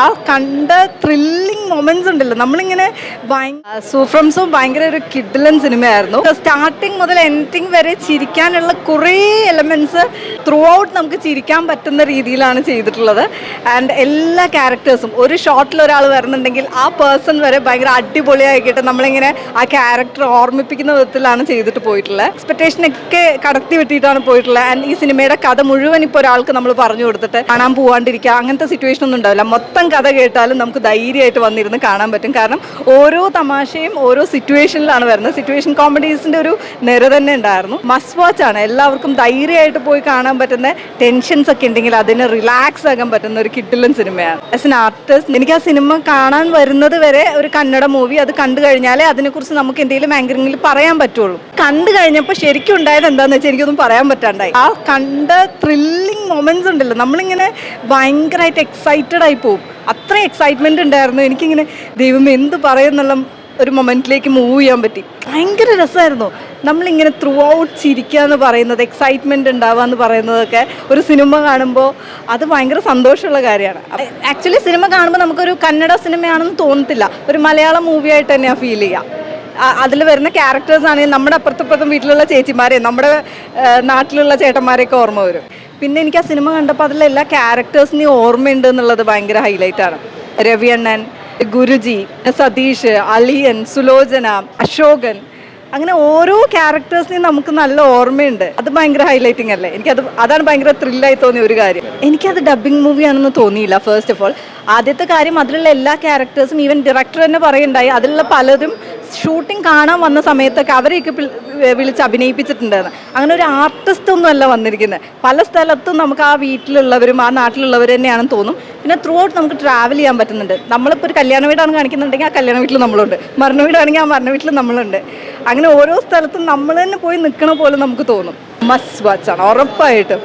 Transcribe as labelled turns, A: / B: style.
A: ആ കണ്ട thrilling moments ഉണ്ടല്ലോ. നമ്മളിങ്ങനെ സൂഫ്രംസും ഭയങ്കര ഒരു കിഡ്ലൻ സിനിമയായിരുന്നു. സ്റ്റാർട്ടിങ് മുതൽ എൻഡിങ് വരെ ചിരിക്കാനുള്ള കുറേ എലമെന്റ്സ് ത്രൂ ഔട്ട് നമുക്ക് ചിരിക്കാൻ പറ്റുന്ന രീതിയിലാണ് ചെയ്തിട്ടുള്ളത്. ആൻഡ് എല്ലാ ക്യാരക്ടേഴ്സും ഒരു ഷോട്ടിൽ ഒരാൾ വരുന്നുണ്ടെങ്കിൽ ആ പേഴ്സൺ വരെ ഭയങ്കര അടിപൊളിയാക്കിയിട്ട് നമ്മളിങ്ങനെ ആ ക്യാരക്ടർ ഓർമ്മിപ്പിക്കുന്ന വിധത്തിലാണ് ചെയ്തിട്ട് പോയിട്ടുള്ളത്. എക്സ്പെക്ടേഷനൊക്കെ കടത്തി വിട്ടിട്ടാണ് പോയിട്ടുള്ളത്. ആൻഡ് ഈ സിനിമയുടെ കഥ മുഴുവൻ ഇപ്പോൾ ഒരാൾക്ക് നമ്മൾ പറഞ്ഞു കൊടുത്തിട്ട് കാണാൻ പോവാണ്ടിരിക്കുക. അങ്ങനത്തെ സിറ്റുവേഷൻ ഒന്നും ഉണ്ടാവില്ല. മൊത്തം കഥ കേട്ടാലും നമുക്ക് ധൈര്യമായിട്ട് വന്നിരുന്ന് കാണാൻ പറ്റും. കാരണം ഓരോ തമാശയും ഓരോ സിറ്റുവേഷനിലാണ് വരുന്നത്. സിറ്റുവേഷൻ കോമഡീസിന്റെ ഒരു നിര തന്നെ ഉണ്ടായിരുന്നു. മസ്റ്റ് വാച്ച് ആണ്. എല്ലാവർക്കും ധൈര്യമായിട്ട് പോയി കാണാൻ പറ്റുന്ന ടെൻഷൻസ് ഒക്കെ ഉണ്ടെങ്കിൽ അതിന് റിലാക്സ് ആകാൻ പറ്റുന്ന ഒരു കിട്ടിലൻ സിനിമയാണ്. ആസ് എൻ ആർട്ടിസ്റ്റ് എനിക്ക് ആ സിനിമ കാണാൻ വരുന്നത് വരെ ഒരു കന്നഡ മൂവി അത് കണ്ടു കഴിഞ്ഞാലേ അതിനെക്കുറിച്ച് നമുക്ക് എന്തെങ്കിലും ആങ്കറിംഗിൽ പറയാൻ പറ്റുള്ളൂ. കണ്ടു കഴിഞ്ഞപ്പോൾ ശരിക്കും ഉണ്ടായത് എന്താണെന്ന് വെച്ചാൽ എനിക്കൊന്നും പറയാൻ പറ്റാണ്ടായി. ആ കണ്ട ത്രില്ലിംഗ് മൊമെന്റ്സ് ഉണ്ടല്ലോ. നമ്മളിങ്ങനെ ഭയങ്കരമായിട്ട് എക്സൈറ്റഡ് ആയി പോകും അത്ര എക്സൈറ്റ്മെന്റ് ഉണ്ടായിരുന്നു. എനിക്കിങ്ങനെ ദൈവം എന്ത് പറയുന്നുള്ള ഒരു മൊമെന്റിലേക്ക് മൂവ് ചെയ്യാൻ പറ്റി. ഭയങ്കര രസമായിരുന്നു. നമ്മളിങ്ങനെ ത്രൂ ഔട്ട് ചിരിക്കുക എന്ന് പറയുന്നത് എക്സൈറ്റ്മെന്റ് ഉണ്ടാവുക എന്ന് പറയുന്നതൊക്കെ ഒരു സിനിമ കാണുമ്പോൾ അത് ഭയങ്കര സന്തോഷമുള്ള കാര്യമാണ്. ആക്ച്വലി സിനിമ കാണുമ്പോൾ നമുക്കൊരു കന്നഡ സിനിമയാണെന്ന് തോന്നത്തില്ല. ഒരു മലയാളം മൂവി ആയിട്ട് തന്നെയാണ് ഫീൽ ചെയ്യുക അതിൽ വരുന്ന ക്യാരക്ടേഴ്സ് ആണെങ്കിൽ നമ്മുടെ അപ്പുറത്തപ്പുറത്തും വീട്ടിലുള്ള ചേച്ചിമാരെയും നമ്മുടെ നാട്ടിലുള്ള ചേട്ടന്മാരെയൊക്കെ ഓർമ്മ വരും. പിന്നെ എനിക്ക് ആ സിനിമ കണ്ടപ്പോൾ അതിലെ എല്ലാ ക്യാരക്ടേഴ്സിനെയും ഓർമ്മയുണ്ട് എന്നുള്ളത് ഭയങ്കര ഹൈലൈറ്റ് ആണ്. രവിയണ്ണൻ ഗുരുജി സതീഷ് അലിയൻ സുലോചന അശോകൻ. അങ്ങനെ ഓരോ ക്യാരക്ടേഴ്സിനെയും നമുക്ക് നല്ല ഓർമ്മയുണ്ട്. അത് ഭയങ്കര ഹൈലൈറ്റിംഗ് അല്ലേ? എനിക്കത് അതാണ് ഭയങ്കര ത്രില്ലായി തോന്നിയ ഒരു കാര്യം. എനിക്കത് ഡബിങ് മൂവിയാണെന്ന് തോന്നിയില്ല ഫസ്റ്റ് ഓഫ് ഓൾ ആദ്യത്തെ കാര്യം അതിലുള്ള എല്ലാ ക്യാരക്ടേഴ്സും ഈവൻ ഡയറക്ടർ തന്നെ പറയുണ്ടായി. അതിലുള്ള പലരും ഷൂട്ടിംഗ് കാണാൻ വന്ന സമയത്തൊക്കെ അവരെയൊക്കെ വിളിച്ച് അഭിനയിപ്പിച്ചിട്ടുണ്ടായിരുന്നു. അങ്ങനെ ഒരു ആർട്ടിസ്റ്റ് ഒന്നും അല്ല വന്നിരിക്കുന്നത്. പല സ്ഥലത്തും നമുക്ക് ആ വീട്ടിലുള്ളവരും ആ നാട്ടിലുള്ളവർ തന്നെയാണെന്ന് തോന്നും. പിന്നെ ത്രൂ ഔട്ട് നമുക്ക് ട്രാവൽ ചെയ്യാൻ പറ്റുന്നുണ്ട്. നമ്മളിപ്പോൾ ഒരു കല്യാണ വീടാണ് കാണിക്കുന്നുണ്ടെങ്കിൽ ആ കല്യാണ വീട്ടിൽ നമ്മളുണ്ട്. മരണ വീടാണെങ്കിൽ ആ മരണ വീട്ടിൽ നമ്മളുണ്ട്. അങ്ങനെ ഓരോ സ്ഥലത്തും നമ്മൾ തന്നെ പോയി നിൽക്കണ പോലെ നമുക്ക് തോന്നും. മസ് വാച്ചാണ് ഉറപ്പായിട്ടും.